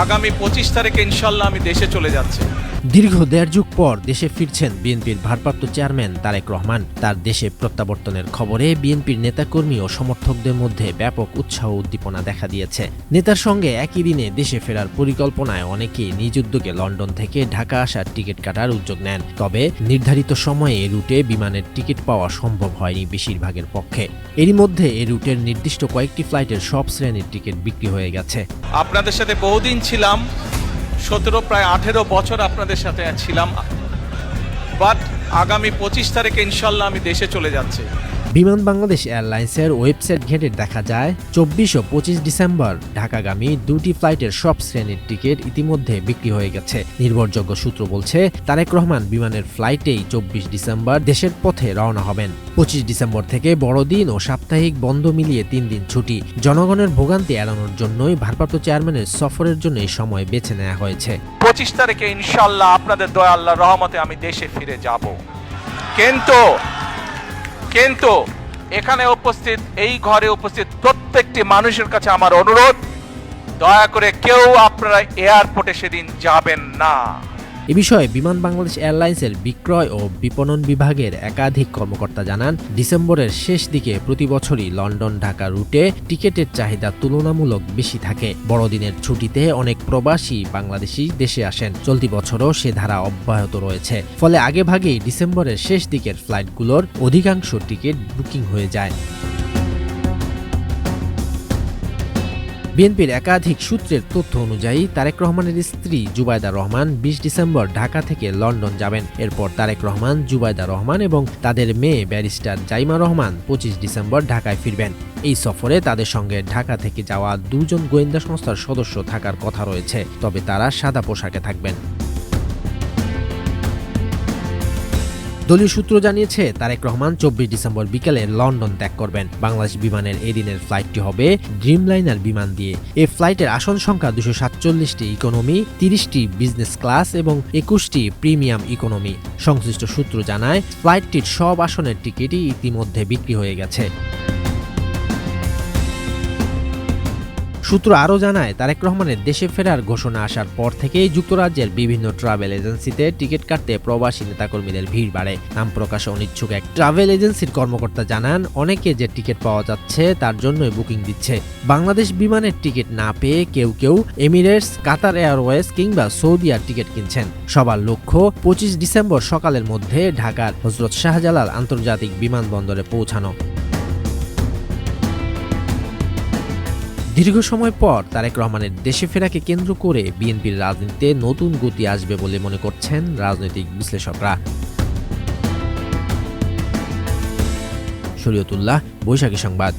আগামী পঁচিশ তারিখে ইনশাল্লাহ আমি দেশে চলে যাচ্ছি। দীর্ঘ দেড় যুগ পর দেশে ফিরছেন বিএনপির ভারপ্রাপ্ত চেয়ারম্যান তারেক রহমান। তার দেশে প্রত্যাবর্তনের খবরে বিএনপির নেতাকর্মী ও সমর্থকদের মধ্যে ব্যাপক উৎসাহ উদ্দীপনা দেখা দিয়েছে। নেতার সঙ্গে একই দিনে দেশে ফেরার পরিকল্পনায় অনেকেই নিজ উদ্যোগে লন্ডন থেকে ঢাকা আসার টিকিট কাটার উদ্যোগ নেন। তবে নির্ধারিত সময়ে এ রুটে বিমানের টিকিট পাওয়া সম্ভব হয়নি বেশিরভাগের পক্ষে। এরই মধ্যে এ রুটের নির্দিষ্ট কয়েকটি ফ্লাইটের সব শ্রেণির টিকিট বিক্রি হয়ে গেছে। আপনাদের সাথে বহুদিন ছিলাম। সতেরো প্রায় আঠেরো বছর আপনাদের সাথে ছিলাম। বাট আগামী পঁচিশ তারিখে ইনশাল্লাহ আমি দেশে চলে যাচ্ছি। বিমান বাংলাদেশ এয়ারলাইন্সের ওয়েবসাইট ঘেটে দেখা যায় চব্বিশ ও পঁচিশ ডিসেম্বর ঢাকাগামী দুটি ফ্লাইটের সব শ্রেণির টিকিট ইতিমধ্যে বিক্রি হয়ে গেছে। নির্ভরযোগ্য সূত্র বলছে তারেক রহমান বিমানের ফ্লাইটেই চব্বিশ ডিসেম্বর দেশের পথে রওনা হবেন। পঁচিশ ডিসেম্বর থেকে বড়দিন ও সাপ্তাহিক বন্ধ মিলিয়ে তিন দিন ছুটি। জনগণের ভোগান্তি এড়ানোর জন্যই ভারপ্রাপ্ত চেয়ারম্যানের সফরের জন্য এই সময় বেছে নেওয়া হয়েছে। পঁচিশ তারিখে ইনশাল্লাহ আপনাদের দয়া আল্লাহ রহমতে আমি দেশে ফিরে যাব। কিন্তু কিন্তু এখানে উপস্থিত, এই ঘরে উপস্থিত প্রত্যেকটি মানুষের কাছে আমার অনুরোধ। দয়া করে কেউ আপনারা এয়ারপোর্টে সেদিন যাবেন না। এ বিষয়ে বিমান বাংলাদেশ এয়ারলাইন্সের বিক্রয় ও বিপণন বিভাগের একাধিক কর্মকর্তা জানান, ডিসেম্বরের শেষ দিকে প্রতি বছরই লন্ডন ঢাকা রুটে টিকেটের চাহিদা তুলনামূলক বেশি থাকে। বড়দিনের ছুটিতে অনেক প্রবাসী বাংলাদেশি দেশে আসেন। চলতি বছরও সে ধারা অব্যাহত রয়েছে। ফলে আগেভাগেই ডিসেম্বরের শেষ দিকের ফ্লাইটগুলোর অধিকাংশ টিকিট বুকিং হয়ে যায়। বিএনপির একাধিক সূত্রের তথ্য অনুযায়ী তারেক রহমানের স্ত্রী জুবাইদা রহমান বিশ ডিসেম্বর ঢাকা থেকে লন্ডন যাবেন। এরপর তারেক রহমান জুবাইদা রহমান এবং তাদের মেয়ে ব্যারিস্টার জাইমা রহমান পঁচিশ ডিসেম্বর ঢাকায় ফিরবেন। এই সফরে তাদের সঙ্গে ঢাকা থেকে যাওয়া দুজন গোয়েন্দা সংস্থার সদস্য থাকার কথা রয়েছে, তবে তারা সাদা পোশাকে থাকবেন। দলীয় সূত্র জানিয়েছে, তারেক রহমান চব্বিশ ডিসেম্বর বিকেলে লন্ডন ত্যাগ করবেন। বাংলাদেশ বিমানের এদিনের দিনের ফ্লাইটটি হবে ড্রিমলাইনার বিমান দিয়ে। এই ফ্লাইটের আসন সংখ্যা দুশো সাতচল্লিশটি ইকোনমি, তিরিশটি বিজনেস ক্লাস এবং একুশটি প্রিমিয়াম ইকোনমি। সংশ্লিষ্ট সূত্র জানায়, ফ্লাইটটির সব আসনের টিকিটই ইতিমধ্যে বিক্রি হয়ে গেছে। সূত্র আরও জানায়, তারেক রহমানের দেশে ফেরার ঘোষণা আসার পর থেকেই যুক্তরাজ্যের বিভিন্ন ট্রাভেল এজেন্সিতে টিকিট কাটতে প্রবাসী নেতাকর্মীদের ভিড় বাড়ে। নাম প্রকাশে অনিচ্ছুক এক ট্রাভেল এজেন্সির কর্মকর্তা জানান, অনেকে যে টিকিট পাওয়া যাচ্ছে তার জন্যই বুকিং দিচ্ছে। বাংলাদেশ বিমানের টিকিট না পেয়ে কেউ কেউ এমিরেটস, কাতার এয়ারওয়েজ কিংবা সৌদিয়ার টিকিট কিনছেন। সবার লক্ষ্য, পঁচিশ ডিসেম্বর সকালের মধ্যে ঢাকার হজরত শাহজালাল আন্তর্জাতিক বিমানবন্দরে পৌঁছানো। দীর্ঘ সময় পর তারেক রহমানের দেশে ফেরাকে কেন্দ্র করে বিএনপির রাজনীতিতে নতুন গতি আসবে বলে মনে করছেন রাজনৈতিক বিশ্লেষকরা। শরীয়তুল্লাহ, বৈশাখী সংবাদ।